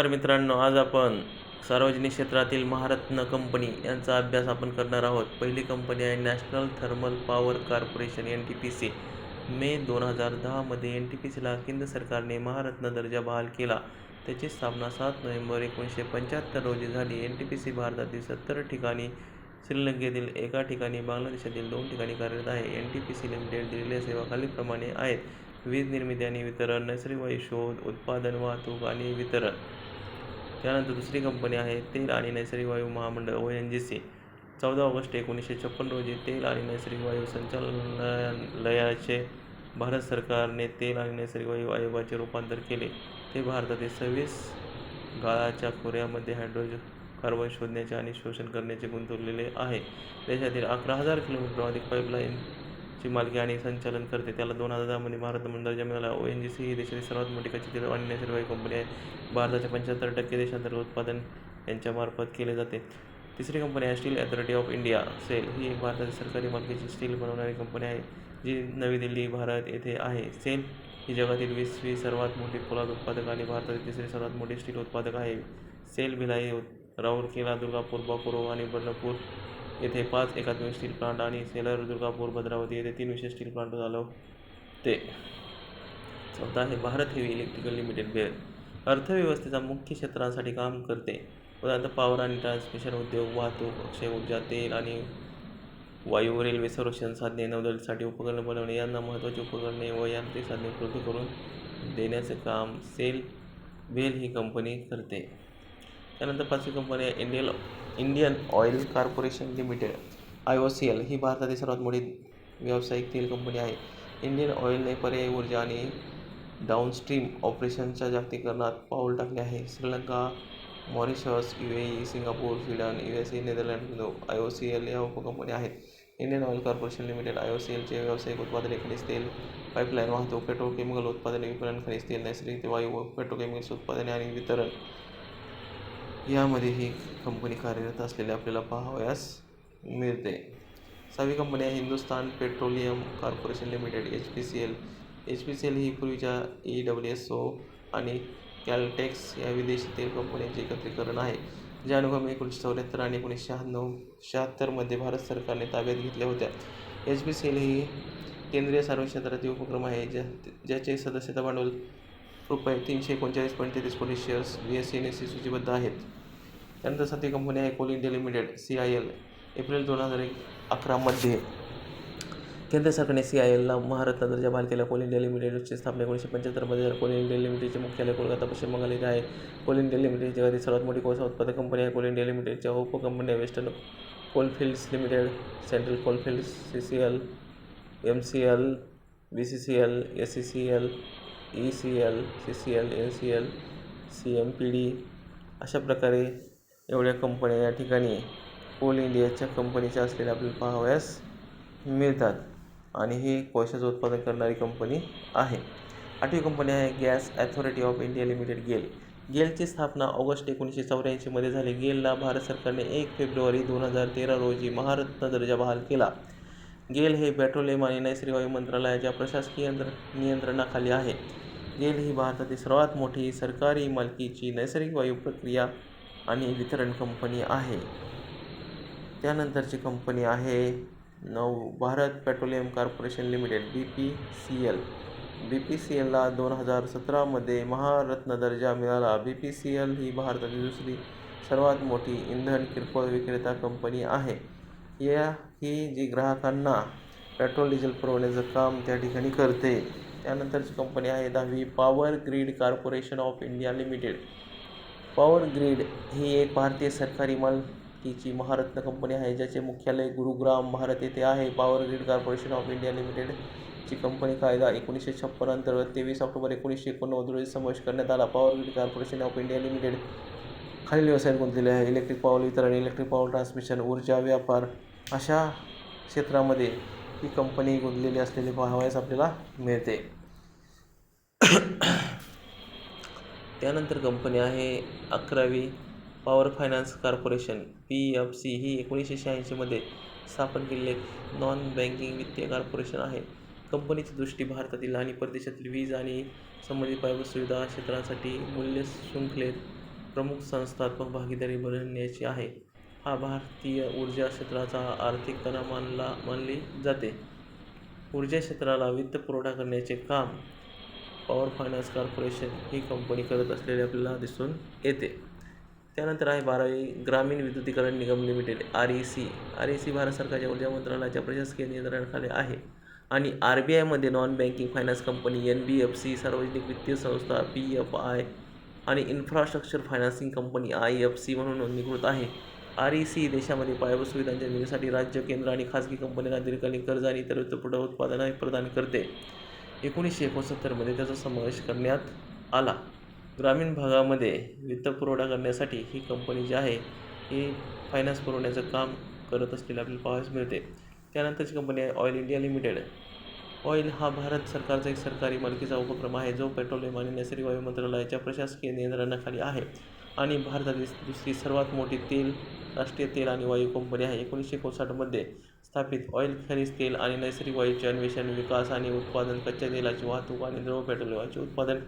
तर मित्रांनो आज आपण सार्वजनिक क्षेत्रातील महारत्न कंपनी यांचा अभ्यास आपण करणार आहोत. पहिली कंपनी आहे national thermal power corporation N T P C. May दोन हजार दहामध्ये एन टी पी सीला केंद्र सरकारने महारत्न दर्जा बहाल केला. त्याची स्थापना सात नोव्हेंबर एकोणीसशे पंच्याहत्तर रोजी झाली. एन टी पी सी भारतातील सत्तर ठिकाणी श्रीलंकेतील एका ठिकाणी बांगलादेशातील दोन ठिकाणी कार्यरत आहे. N T P C limited दिलेल्या सेवा खालीलप्रमाणे आहेत. वीज निर्मिती आणि वितरण नैसर्गिक वायू शोध उत्पादन वाहतूक आणि वितरण. त्यानंतर दुसरी कंपनी आहे तेल आणि नैसर्गिक वायू महामंडळ ओ एन जी सी चौदा ऑगस्ट एकोणीसशे छप्पन रोजी तेल आणि नैसर्गिक वायू संचालनालयाचे भारत सरकारने तेल आणि नैसर्गिक वायू आयोगाचे रूपांतर केले. ते भारतातील सव्वीस गाळाच्या खोऱ्यामध्ये हायड्रोजन कार्बन शोधण्याचे आणि शोषण करण्याचे गुंतवलेले आहे. देशातील अकरा हजार किलोमीटर अधिक ची मालकी आणि संचालन करते त्याला दोन हजार दहामध्ये भारत मंडळाच्या मिळाला ओ एन जी सी ही देशातील सर्वात मोठी कच्ची अन्य आणि नैसर्गिक कंपनी आहे. भारताच्या पंच्याहत्तर टक्के देशांतर्गत उत्पादन यांच्यामार्फत केले जाते. तिसरी कंपनी आहे steel authority of India SAIL ही एक भारताची सरकारी मालकीची स्टील बनवणारी कंपनी आहे जी नवी दिल्ली भारत येथे आहे. सेल ही जगातील वीसवी सर्वात मोठी पोलाद उत्पादक आणि भारतातील तिसरी सर्वात मोठी स्टील उत्पादक आहे. सेल भिलाई राऊरकेला दुर्गापूर बाकुरो आणि बर्णपूर येथे पाच एकात्मिक स्टील प्लांट आणि सेलर दुर्गापूर भद्रावती येथे तीन विशेष स्टील प्लांट चालवते चौथा आहे भारत हेवी इलेक्ट्रिकल लिमिटेड बेअर. अर्थव्यवस्थेचा मुख्य क्षेत्रांसाठी काम करते. उदाहरणार्थ पॉवर आणि ट्रान्समिशन उद्योग वाहतूक अक्षय ऊर्जा तेल आणि वायू रेल्वे संरक्षण साधने नौदलसाठी उपकरणं बनवणे यांना महत्त्वाची उपकरणे व यांत्रिक साधने उपलब्ध करून देण्याचे काम सेल बेल ही कंपनी करते. त्यानंतर पाचवी कंपनी आहे Indian Indian oil corporation limited I O C L. ही भारतातील सर्वात मोठी व्यावसायिक तेल कंपनी आहे. इंडियन ऑइलने पर्यायी ऊर्जा आणि डाऊनस्ट्रीम ऑपरेशनच्या जागतिकीकरणात पाऊल टाकले आहे. Sri Lanka Mauritius U A E Singapore Sweden U S A Netherland I O C L या उपकंपन्या आहेत. Indian oil corporation limited I O C एलचे व्यावसायिक उत्पादने खनिज तेल पाईपलाईन वाहतूक पेट्रोकेमिकल उत्पादने विपणन खनिज तेल नैसर्गिक वायू व पेट्रोकेमिकल्स उत्पादने आणि वितरण. यामध्ये ही कंपनी कार्यरत असलेले आपल्याला पाहावयास मिळते. सहावी कंपनी आहे Hindustan petroleum corporation limited H P C L. H P C L ही पूर्वीच्या ई डब्ल्यू एस ओ आणि कॅलटेक्स या विदेशी तेल कंपन्यांचे एकत्रीकरण आहे. ज्या अनुक्रमे एकोणीसशे चौऱ्याहत्तर आणि एकोणीसशे शहाण्णव शहात्तरमध्ये भारत सरकारने ताब्यात घेतल्या होत्या. एच पी सी एल ही केंद्रीय सार्वजनिक क्षेत्रातील उपक्रम आहे ज्या ज्याचे सदस्यता भांडवल रुपये तीनशे एकोणचाळीस पॉईंट तेहतीस कोटी shares B S C N S C सूचीबद्ध आहेत. त्यानंतर साथी कंपनी आहे coal India limited C I L April दोन हजार एक अकरामध्ये केंद्र सरकारने सी आय एलला महारत्न दर्जा बहाल केला कोल इंडिया लिमिटेडची स्थापना एकोणीसशे पंच्याहत्तरमध्ये झाली कोल इंडिया लिमिटेडचे मुख्यालय कोलकाता पश्चिम बंगाल येथे आहे. कोल इंडिया लिमिटेड जगातील सर्वात मोठी कोळसा उत्पादक कंपनी आहे. कोल इंडिया लिमिटेडच्या उपकंपन्या western coalfields limited central coalfields C C L M C L B C C L S C C L E C L C C L N C L C M P D अशा प्रकारे एवढ्या कंपन्या या ठिकाणी Coal इंडियाच्या कंपनीच्या असलेल्या आपल्याला पाहावयास मिळतात आणि ही कोळशाचं उत्पादन करणारी कंपनी आहे. आठवी कंपनी आहे gas authority of India limited GAIL. गेलची स्थापना ऑगस्ट एकोणीसशे चौऱ्याऐंशीमध्ये झाली. गेलला भारत सरकारने एक फेब्रुवारी दोन हजार तेरा रोजी महारत्न दर्जा बहाल केला. गेल हे पेट्रोलियम आणि नैसर्गिक वायू मंत्रालयाच्या प्रशासकीय यंत्र नियंत्रणाखाली आहे. गेल ही भारतातील सर्वात मोठी सरकारी मालकीची नैसर्गिक वायू प्रक्रिया आणि वितरण कंपनी आहे. त्यानंतरची कंपनी आहे नऊ Bharat petroleum corporation limited B P C L. B P C एलला दोन हजार सतरामध्ये महारत्न दर्जा मिळाला. बी पी सी एल ही भारतातील दुसरी सर्वात मोठी इंधन किरकोळ विक्रेता कंपनी आहे. या ही जी ग्राहकांना पेट्रोल डिझेल पुरवण्याचं काम त्या ठिकाणी करते. त्यानंतरची कंपनी आहे दहावी power grid corporation of India limited. Power grid ही एक भारतीय सरकारी मालकीची महारत्न कंपनी आहे ज्याचे मुख्यालय गुरुग्राम भारत येथे आहे. Power grid corporation of India लिमिटेडची company कायदा एकोणीसशे छप्पन अंतर्गत तेवीस ऑक्टोबर एकोणीसशे एकोणनव्वद रोजी समावेश करण्यात आला. Power grid corporation of India limited खालील व्यवसायात गुंतलेले आहे इलेक्ट्रिक पॉवर वितरण इलेक्ट्रिक पॉवर ट्रान्समिशन ऊर्जा व्यापार अशा क्षेत्रामध्ये ही कंपनी गुंतलेली असलेली पाहावयास आपल्याला मिळते. त्यानंतर कंपनी आहे अकरावी power finance corporation P F C ही एकोणीसशे शहाऐंशीमध्ये स्थापन केलेले एक नॉन बँकिंग वित्तीय कॉर्पोरेशन आहे. कंपनीची दृष्टी भारतातील आणि परदेशातील वीज आणि संबंधित पायाभूत सुविधा क्षेत्रांसाठी मूल्य शृंखलेत प्रमुख संस्थात्मक भागीदारी बनवण्याची आहे. हा भारतीय ऊर्जा क्षेत्राचा आर्थिक कणा मानला मानली जाते. ऊर्जा क्षेत्राला वित्तपुरवठा करण्याचे काम पॉवर फायनान्स कॉर्पोरेशन ही कंपनी करत असलेली आपल्याला दिसून येते. त्यानंतर आहे बारावी ग्रामीण विद्युतीकरण निगम limited R E C. R E C Bharat सरकारच्या ऊर्जा मंत्रालयाच्या प्रशासकीय नियंत्रणाखाली आहे आणि आर बी आयमध्ये non banking finance company N B F C सार्वजनिक वित्तीय संस्था पी एफ आय आणि infrastructure financing company I F C म्हणून नोंदणीकृत आहे. आर ई सी देशामध्ये पायाभूत सुविधांच्या निर्मितीसाठी राज्य केंद्र आणि खाजगी कंपन्यांना दीर्घकालीन कर्ज आणि इतर वित्तपुरवठा उत्पादने प्रदान करते. एकोणीसशे एकोणसत्तरमध्ये त्याचा समावेश करण्यात आला. ग्रामीण भागामध्ये वित्तपुरवठा करण्यासाठी ही कंपनी जी आहे ही फायनान्स पुरवण्याचं काम करत असलेलं आपल्याला पाहायला मिळते. त्यानंतरची कंपनी आहे ऑइल इंडिया लिमिटेड ऑइल हा भारत सरकारचा एक सरकारी मालकीचा उपक्रम आहे जो पेट्रोलियम आणि नैसर्गिक वायू मंत्रालयाच्या प्रशासकीय नियंत्रणाखाली आहे. आणि भारतातील दुसरी सर्वात मोठी तेल राष्ट्रीय तेल आणि वायू कंपनी आहे. एकोणीसशे एकोणसाठमध्ये स्थापित ऑइल खनिज तेल आणि नैसर्गिक वायूचे अन्वेषण विकास आणि उत्पादन कच्च्या तेलाची वाहतूक आणि द्रव पेट्रोलियमाचे उत्पादन